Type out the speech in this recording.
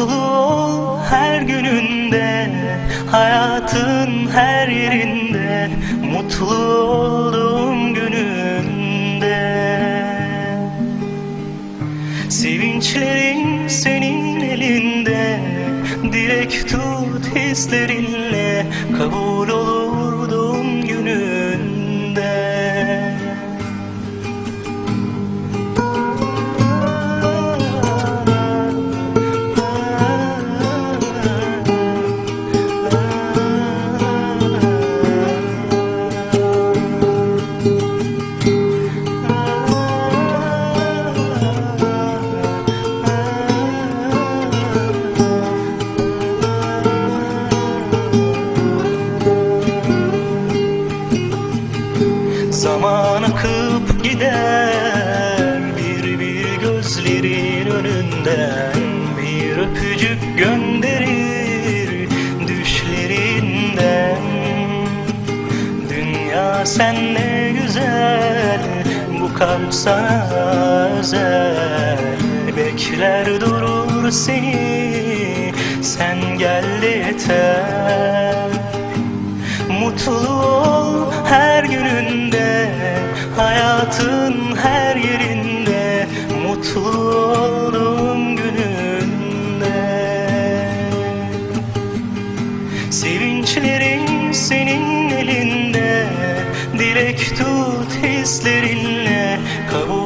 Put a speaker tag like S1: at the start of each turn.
S1: ol her gününde Hayatın her yerinde Mutlu olduğum gününde. Sevinçlerin senin elinde Dilek tut hislerinle Kabul olur doğum gününde önünden Bir öpücük gönderir düşlerinden. Dünya sen ne güzel Bu kalp sana özel. Bekler durur seni Sen gel yeter. Mutlu ol her gününde Hayatın her yerinde. Mutlu olduğum Sevinçlerin senin elinde Dilek tut hislerinle Kabul